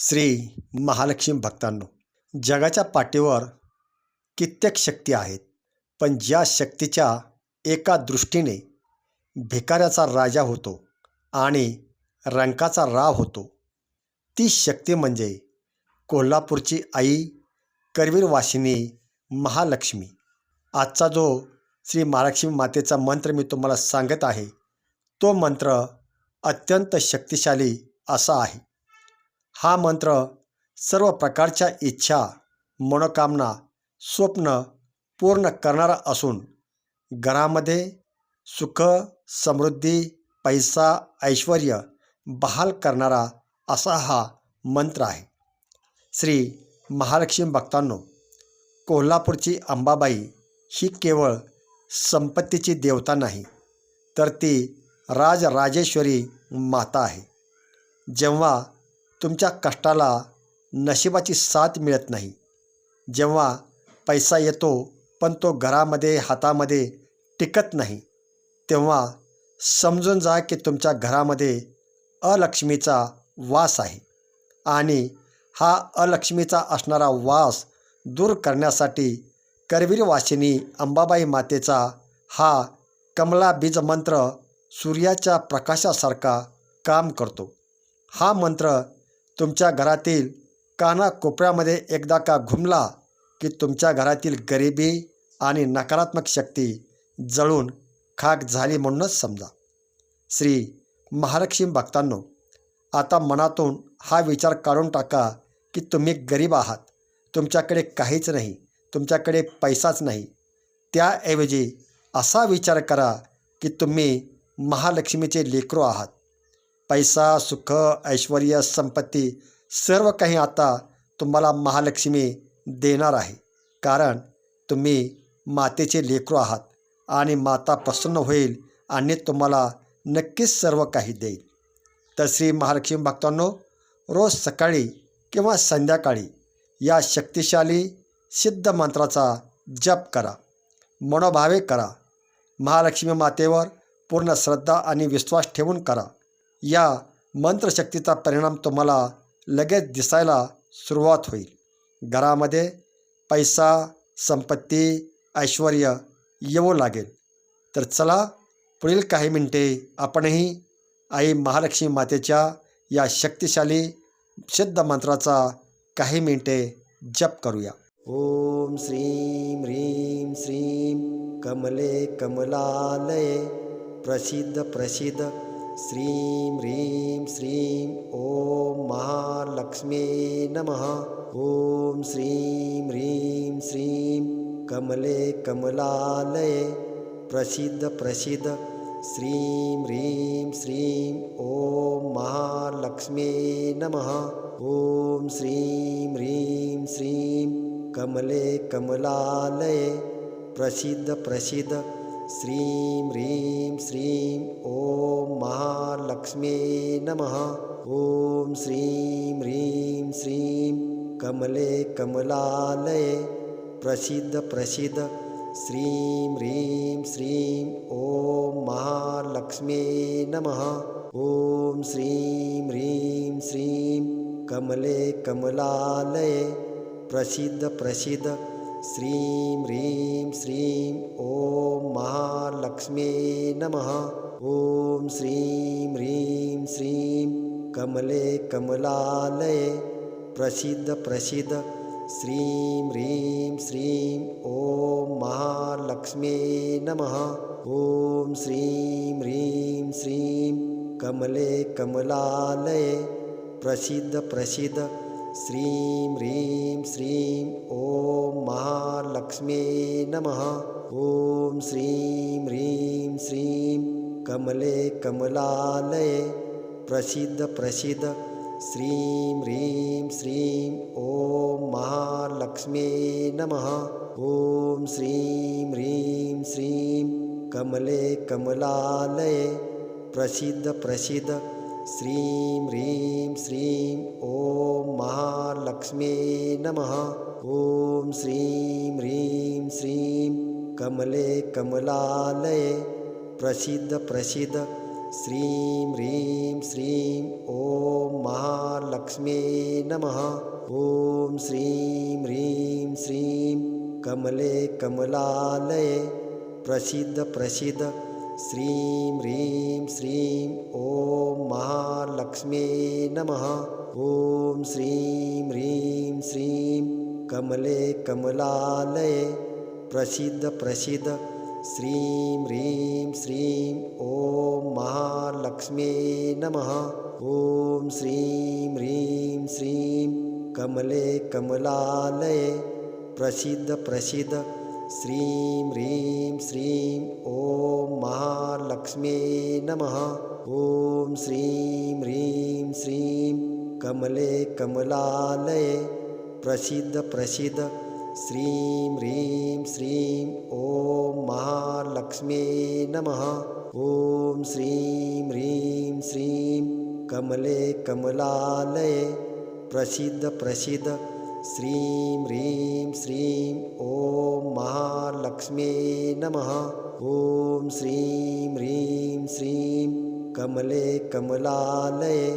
श्री महालक्ष्मी भक्तांनो जगाच्या पाठीवर कित्येक शक्ती आहेत पण ज्या शक्तीच्या एका दृष्टीने भिकाऱ्याचा राजा होतो आणि रंकाचा राव होतो ती शक्ती म्हणजे कोल्हापूरची आई करवीर वाशिनी महालक्ष्मी. आजचा जो श्री महालक्ष्मी मातेचा मंत्र मी तुम्हाला सांगत आहे तो मंत्र अत्यंत शक्तिशाली असा आहे. हा मंत्र सर्व प्रकारच्या इच्छा मनोकामना स्वप्न पूर्ण करणारा असून घरामध्ये सुख समृद्धी पैसा ऐश्वर बहाल करणारा असा हा मंत्र आहे. श्री महालक्ष्मी भक्तांनो कोल्हापूरची अंबाबाई ही केवळ संपत्तीची देवता नाही तर ती राजराजेश्वरी माता आहे. जेव्हा तुमच्या कष्टाला नशिबाची साथ मिळत नाही. जेव्हा पैसा येतो पण तो घरामध्ये हातामध्ये टिकत नाही तेव्हा समजून जा की तुमच्या घरामध्ये अलक्ष्मीचा वास आहे आणि हा अलक्ष्मीचा असणारा वास दूर करण्यासाठी करवीर वासिनी अंबाबाई मातेचा हा कमला बीज मंत्र सूर्याच्या प्रकाशासारखा काम करतो. हा मंत्र तुमच्या घरातील कानाकोपऱ्यामध्ये एकदा का घुमला की तुमच्या घरातील गरिबी आणि नकारात्मक शक्ती जळून खाक झाली म्हणूनच समजा. श्री महालक्ष्मी भक्तांनो आता मनातून हा विचार काढून टाका की तुम्ही गरीब आहात. तुमच्याकडे काहीच नाही तुमच्याकडे पैसाच नाही. त्याऐवजी असा विचार करा की तुम्ही महालक्ष्मीचे लेकरू आहात. पैसा सुख ऐश्वर संपत्ती सर्व काही आता तुम्हाला महालक्ष्मी देणार आहे. कारण तुम्ही मातेचे लेकरू आहात आणि माता प्रसन्न होईल आणि तुम्हाला नक्कीच सर्व काही देईल. तर श्री महालक्ष्मी भक्तांनो रोज सकाळी किंवा संध्याकाळी या शक्तिशाली सिद्ध मंत्राचा जप करा मनोभावे करा महालक्ष्मी मातेवर पूर्ण श्रद्धा आणि विश्वास ठेवून करा. या मंत्रशक्तीचा परिणाम तुम्हाला लगेच दिसायला सुरुवात होईल. घरामध्ये पैसा संपत्ती ऐश्वर येऊ लागेल. तर चला पुढील काही मिनटे आपणही आई महालक्ष्मी मातेच्या या शक्तिशाली सिद्ध मंत्राचा काही मिनटे जप करूया. ओम श्रीं ह्रीं श्रीं कमले कमलालये प्रसिद्ध प्रसिद्ध श्रीं ह्रीं श्रीं ॐ महालक्ष्मी नमः। ॐ श्रीं ह्रीं श्रीं कमले कमलालये प्रसिद्ध प्रसिद्ध। श्रीं ह्रीं श्रीं ॐ महालक्ष्मी नमः। ॐ श्रीं ह्रीं श्रीं कमले कमलालये प्रसिद्ध प्रसिद्ध श्रीं ह्रीं श्रीं ॐ महालक्ष्मी नमः। ॐ श्रीं ह्रीं श्रीं कमले कमलालये प्रसिद्ध प्रसिद्ध। श्रीं ह्रीं श्रीं ॐ महालक्ष्मी नमः। ॐ श्रीं ह्रीं श्रीं कमले कमलालये प्रसिद्ध प्रसिद्ध श्रीं ह्रीं श्रीं ॐ महालक्ष्मी नमः। ॐ श्रीं ह्रीं श्रीं कमले कमलालये प्रसिद्ध प्रसिद्ध। श्रीं ह्रीं श्रीं ॐ महालक्ष्मी नमः। ॐ श्रीं ह्रीं श्रीं कमले कमलालये प्रसिद्ध प्रसिद्ध श्रीं ह्रीं श्रीं ॐ महालक्ष्मी नमः। ॐ श्रीं ह्रीं श्रीं कमले कमलालये प्रसिद्ध प्रसिद्ध। श्रीं ह्रीं श्रीं ॐ महालक्ष्मी नमः। ॐ श्रीं ह्रीं श्रीं कमले कमलालये प्रसिद्ध प्रसिद्ध श्रीं ह्रीं श्रीं ॐ महालक्ष्मी नमः। ॐ श्रीं ह्रीं श्रीं कमले कमलालये प्रसिद्ध प्रसिद्ध। श्रीं ह्रीं श्रीं ॐ महालक्ष्मी नमः। ॐ श्रीं ह्रीं श्रीं कमले कमलालये प्रसिद्ध प्रसिद्ध श्रीं ह्रीं श्रीं ॐ महालक्ष्मी नमः। ॐ श्रीं ह्रीं श्रीं कमले कमलालये प्रसिद्ध प्रसिद्ध। श्रीं ह्रीं श्रीं ॐ महालक्ष्मी नमः। ॐ श्रीं ह्रीं श्रीं कमले कमलालये प्रसिद्ध प्रसिद्ध श्रीं ह्रीं श्रीं ॐ महालक्ष्मी नमः। ॐ श्रीं ह्रीं श्रीं कमले कमलालये प्रसिद्ध प्रसिद्ध। श्रीं ह्रीं श्रीं ॐ महालक्ष्मी नमः। ॐ श्रीं ह्रीं श्रीं कमले कमलालये प्रसिद्ध प्रसिद्ध श्रीं ह्रीं श्रीं ॐ महालक्ष्मी नमः। ॐ श्रीं ह्रीं श्रीं कमले कमलालये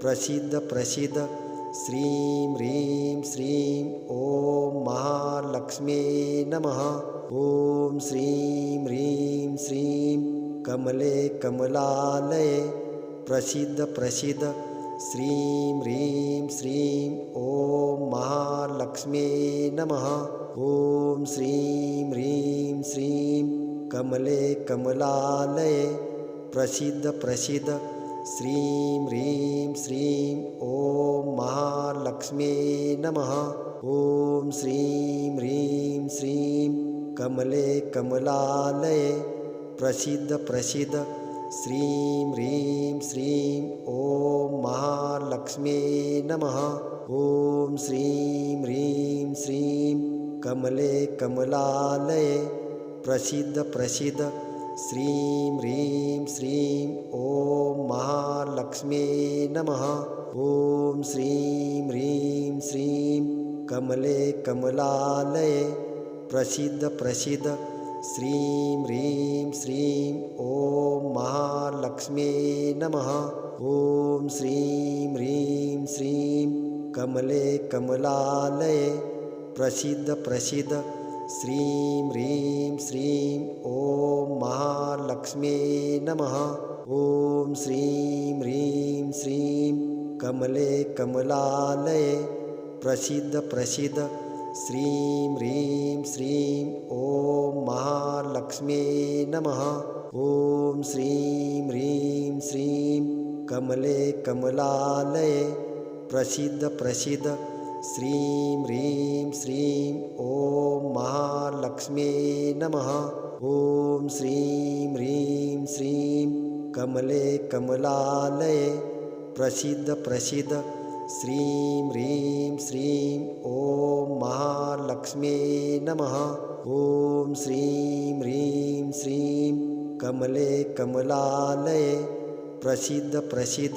प्रसिद्ध प्रसिद्ध श्रीं ह्रीं श्रीं ॐ महालक्ष्मी नमः। ॐ श्रीं ह्रीं श्रीं कमले कमलालये प्रसिद्ध प्रसिद्ध श्रीं ह्रीं श्रीं ॐ महालक्ष्मी नमः। ॐ श्रीं ह्रीं श्रीं कमले कमलालये प्रसिद्ध प्रसिद्ध। श्रीं ह्रीं श्रीं ॐ महालक्ष्मी नमः। ॐ श्रीं ह्रीं श्रीं कमले कमलालये प्रसिद्ध प्रसिद्ध श्रीं ह्रीं श्रीं ॐ महालक्ष्मी नमः। ॐ श्रीं ह्रीं श्रीं कमले कमलालये प्रसिद्ध प्रसिद्ध। श्रीं ह्रीं श्रीं ॐ महालक्ष्मी नमः। ॐ श्रीं ह्रीं श्रीं कमले कमलालये प्रसिद्ध प्रसिद्ध। श्रीं ह्रीं श्रीं ॐ महालक्ष्मी नमः। ॐ श्रीं ह्रीं श्रीं कमले कमलालये प्रसिद्ध प्रसिद्ध श्रीं ह्रीं श्रीं ॐ महालक्ष्मी नमः। ॐ श्रीं ह्रीं श्रीं कमले कमलालये प्रसिद्ध प्रसिद्ध श्रीं ह्रीं श्रीं ॐ महालक्ष्मी नमः। ॐ श्रीं ह्रीं श्रीं कमले कमलालये प्रसिद्ध प्रसिद्ध। श्रीं ह्रीं श्रीं ॐ महालक्ष्मी नमः। ॐ श्रीं ह्रीं श्रीं कमले कमलालये प्रसिद्ध प्रसिद्ध श्रीं ह्रीं श्रीं ॐ महालक्ष्मी नमः। ॐ श्रीं ह्रीं श्रीं कमले कमलालये प्रसिद्ध प्रसिद्ध।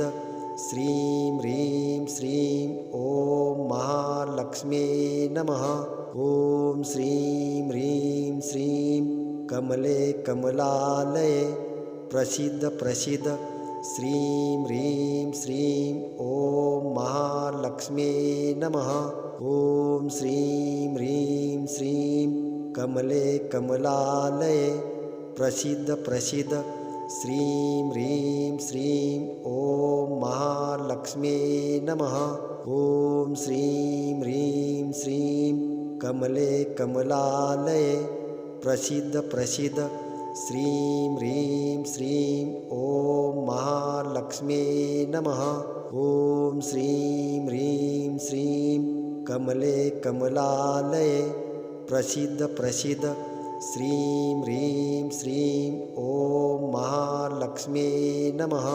श्रीं ह्रीं श्रीं ॐ महालक्ष्मी नमः। ॐ श्रीं ह्रीं श्रीं कमले कमलालये प्रसिद्ध प्रसिद्ध श्रीं ह्रीं श्रीं ॐ महालक्ष्मी नमः। ॐ श्रीं ह्रीं श्रीं कमले कमलालये प्रसिद्ध प्रसिद्ध। श्रीं ह्रीं श्रीं ॐ महालक्ष्मी नमः। ॐ श्रीं ह्रीं श्रीं कमले कमलालये प्रसिद्ध प्रसिद्ध श्रीं ह्रीं श्रीं ॐ महालक्ष्मी नमः। ॐ श्रीं ह्रीं श्रीं कमले कमलालये प्रसिद्ध प्रसिद्ध। श्रीं ह्रीं श्रीं ॐ महालक्ष्मी नमः।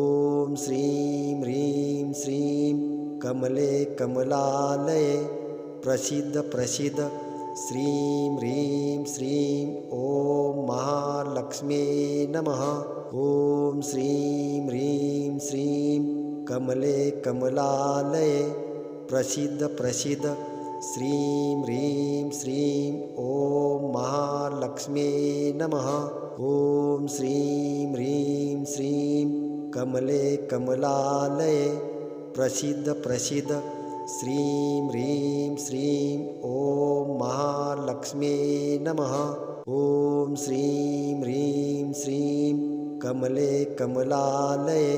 ॐ श्रीं ह्रीं श्रीं कमले कमलालये प्रसिद्ध प्रसिद्ध श्रीं ह्रीं श्रीं ॐ महालक्ष्मी नमः। ॐ श्रीं ह्रीं श्रीं कमले कमलालये प्रसिद्ध प्रसिद्ध। श्रीं ह्रीं श्रीं ॐ महालक्ष्मी नमः। ॐ श्रीं ह्रीं श्रीं कमले कमलालये प्रसिद्ध प्रसिद्ध श्रीं ह्रीं श्रीं ॐ महालक्ष्मी नमः। ॐ श्रीं ह्रीं श्रीं कमले कमलालये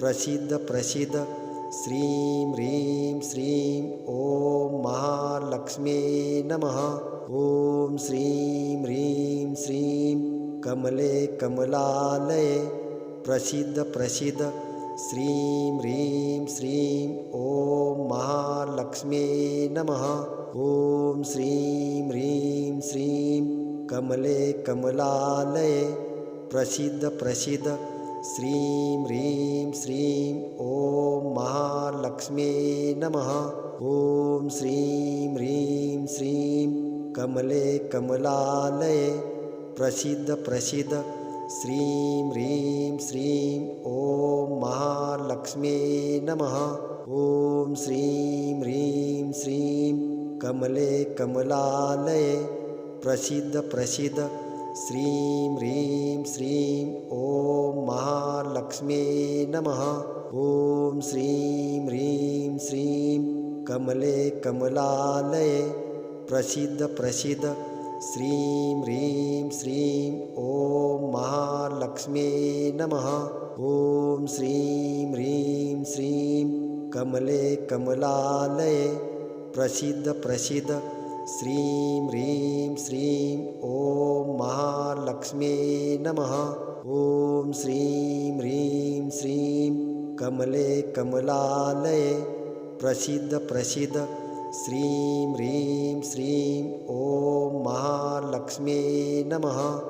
प्रसिद्ध प्रसिद्ध। श्रीं ह्रीं श्रीं ॐ महालक्ष्मी नमः। ॐ श्रीं ह्रीं श्रीं कमले कमलालये प्रसिद्ध प्रसिद्ध श्रीं ह्रीं श्रीं ॐ महालक्ष्मी नमः। ॐ श्रीं ह्रीं श्रीं कमले कमलालये प्रसिद्ध प्रसिद्ध। श्रीं ह्रीं श्रीं ॐ महालक्ष्मी नमः। ॐ श्रीं ह्रीं श्रीं कमले कमलालये प्रसिद्ध प्रसिद्ध श्रीं ह्रीं श्रीं ॐ महालक्ष्मी नमः। ॐ श्रीं ह्रीं श्रीं कमले कमलालये प्रसिद्ध प्रसिद्ध। श्रीं ह्रीं श्रीं ॐ महालक्ष्मी नमः। ॐ श्रीं ह्रीं श्रीं कमले कमलालये प्रसिद्ध प्रसिद्ध श्रीं ह्रीं श्रीं ॐ महालक्ष्मी नमः। ॐ श्रीं ह्रीं श्रीं कमले कमलालये प्रसिद्ध प्रसिद्ध। श्रीं ह्रीं श्रीं ॐ महालक्ष्मी नमः। ॐ श्रीं ह्रीं श्रीं कमले कमलालये प्रसिद्ध प्रसिद्ध श्रीं ह्रीं श्रीं ॐ महालक्ष्मी नमः।